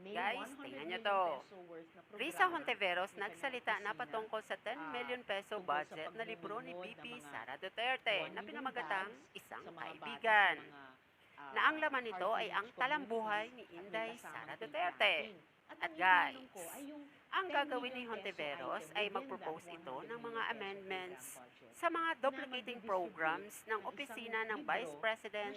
Guys, tingnan nyo to. Risa Hontiveros nagsalita na patungkol sa 10 million peso budget na libro ni BP Sara Duterte na pinamagatang isang kaibigan. Na ang laman nito ay ang talambuhay ni Inday Sara Duterte. At guys, ang gagawin ni Hontiveros ay mag-propose ito ng mga amendments sa mga duplicating programs ng opisina ng Vice President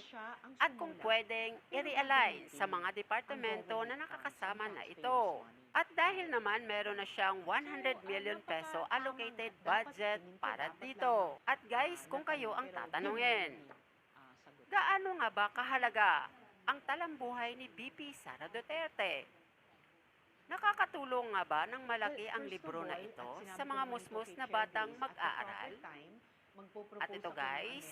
at kung pwedeng i-realign sa mga departamento na nakakasama na ito. At dahil naman meron na siyang 100 million peso allocated budget para dito. At guys, kung kayo ang tatanungin, gaano nga ba kahalaga ang talambuhay ni BP Sara Duterte? Nakakatulong nga ba ng malaki ang libro na ito sa mga musmos na batang mag-aaral? At ito guys,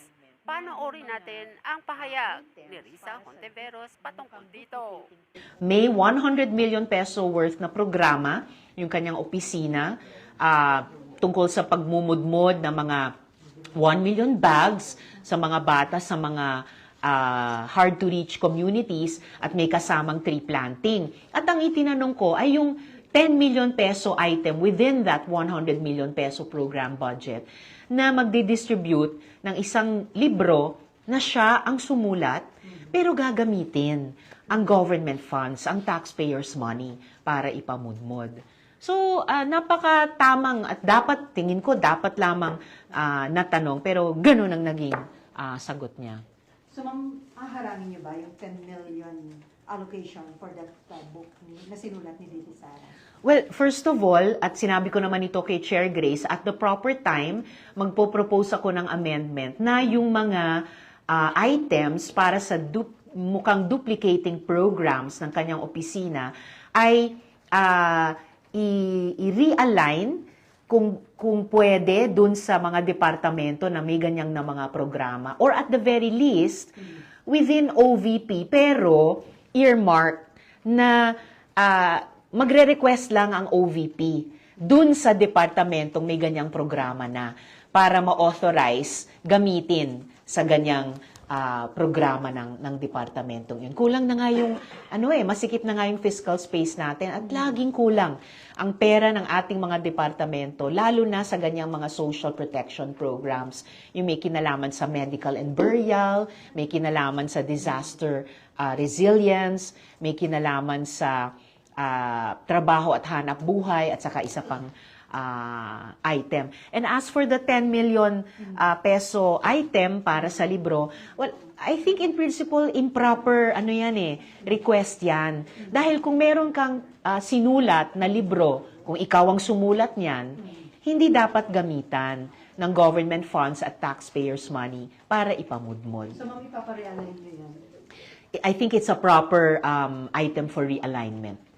panoorin natin ang pahayag ni Risa Hontiveros patungkol dito. may 100 million peso worth na programa, yung kanyang opisina, ah, tungkol sa pagmumudmod ng mga 1 million bags sa mga bata sa mga ah, hard-to-reach communities at may kasamang tree planting. At ang itinanong ko ay yung 10 million peso item within that 100 million peso program budget na magdi-distribute ng isang libro na siya ang sumulat pero gagamitin ang government funds, ang taxpayers' money para ipamudmod. So, ah, napaka-tamang at dapat, tingin ko, dapat lamang ah, natanong, pero ganun ang naging ah, sagot niya. So, ma'am, aharangin niyo ba yung 10 million allocation for that uh, book ni, na sinulat ni Didi Sara? Well, first of all, at sinabi ko naman ito kay Chair Grace, at the proper time, magpo-propose ako ng amendment na yung mga ah, items para sa du- mukhang duplicating programs ng kanyang opisina ay i- i-realign kung kung pwede dun sa mga departamento na may ganyang na mga programa. Or at the very least within OVP pero earmark na ah, magre-request lang ang OVP dun sa departamentong may ganyang programa na para ma-authorize gamitin sa ganyang ah, programa ng ng departamentong yun. Kulang na nga yung ano eh, masikip na nga yung fiscal space natin at laging kulang ang pera ng ating mga departamento lalo na sa ganyang mga social protection programs. Yung may kinalaman sa medical and burial, may kinalaman sa disaster ah, resilience, may kinalaman sa ah, trabaho at hanap buhay at saka isa pang ah, item. And as for the 10 million ah, peso item para sa libro, well, I think in principle improper ano yan eh, request yan. Dahil kung meron kang ah, sinulat na libro, kung ikaw ang sumulat niyan, hindi dapat gamitan ng government funds at taxpayers money para ipamudmod. So, ma'am, ipaparealign niyo yan? I think it's a proper um, item for realignment.